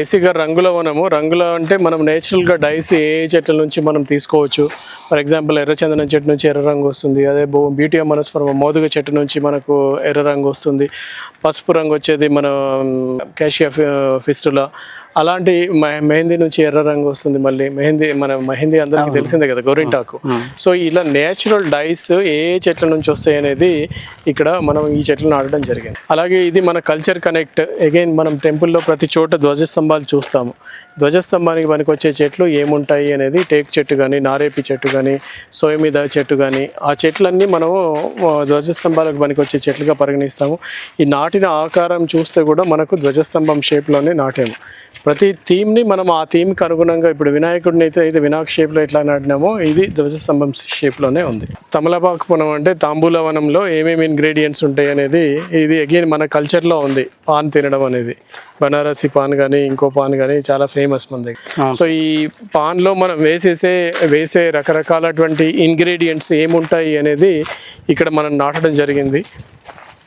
బేసిక్గా రంగుల వనము. రంగుల అంటే మనం నేచురల్గా డైస్ ఏ ఏ చెట్ల నుంచి మనం తీసుకోవచ్చు. ఫర్ ఎగ్జాంపుల్ ఎర్రచందనం చెట్టు నుంచి ఎర్ర రంగు వస్తుంది. అదే బో బ్యూటీ మనస్పరం మోదుగ చెట్టు నుంచి మనకు ఎర్ర రంగు వస్తుంది. పసుపు రంగు వచ్చేది మన క్యాషియా ఫిస్టులా. అలాంటి మెహందీ నుంచి ఎర్ర రంగు వస్తుంది మళ్ళీ. మెహందీ మన మెహందీ అందరికీ తెలిసిందే కదా గోరింటాకు. సో ఇలా నేచురల్ డైస్ ఏ ఏ చెట్ల నుంచి వస్తాయి అనేది ఇక్కడ మనం ఈ చెట్లు నాటడం జరిగింది. అలాగే ఇది మన కల్చర్ కనెక్ట్. అగైన్ మనం టెంపుల్లో ప్రతి చోట స్తంభాలు చూస్తాము. ధ్వజస్తంభానికి పనికొచ్చే చెట్లు ఏముంటాయి అనేది టేక్ చెట్టు కానీ నారేపి చెట్టు కానీ సోయమిద చెట్టు కానీ ఆ చెట్లన్నీ మనము ధ్వజస్తంభాలకు ధ్వజస్తంభాలకు పనికొచ్చే చెట్లుగా పరిగణిస్తాము. ఈ నాటిన ఆకారం చూస్తే కూడా మనకు ధ్వజస్తంభం షేప్లోనే నాటాము. ప్రతి థీమ్ని మనం ఆ థీమ్కి అనుగుణంగా ఇప్పుడు వినాయకుడిని అయితే అయితే వినాయక షేప్లో ఎట్లా నాటినామో ఇది ధ్వజస్తంభం షేప్లోనే ఉంది. తమలపాకు వనం అంటే తాంబూల వనంలో ఏమేమి ఇంగ్రీడియంట్స్ ఉంటాయి అనేది ఇది అగైన్ మన కల్చర్లో ఉంది. పాన్ తినడం అనేది. బనారసి పాన్ కానీ ఇంకో పాన్ కానీ చాలా ఫేమస్ మన దగ్గర. సో ఈ పాన్లో మనం వేసేసే వేసే రకరకాలటువంటి ఇంగ్రీడియంట్స్ ఏముంటాయి అనేది ఇక్కడ మనం నాటడం జరిగింది.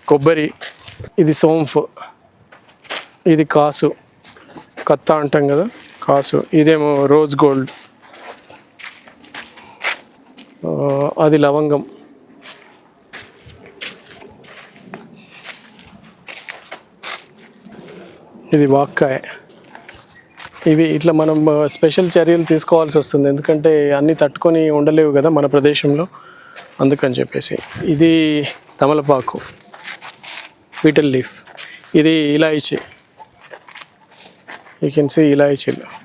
కొబ్బరి ఇది సోంఫ్ ఇది కాసు కత్త అంటాం కదా కాసు ఇదేమో రోజ్ గోల్డ్ అది లవంగం. ఇది వాక్కాయ. ఇవి ఇట్లా మనం స్పెషల్ చర్యలు తీసుకోవాల్సి వస్తుంది. ఎందుకంటే అన్నీ తట్టుకొని ఉండలేవు కదా మన ప్రదేశంలో. అందుకని చెప్పేసి. ఇది తమలపాకు బీటల్ లీఫ్ ఇది ఇలాయిచీ. You can see ఇలాయచీలు.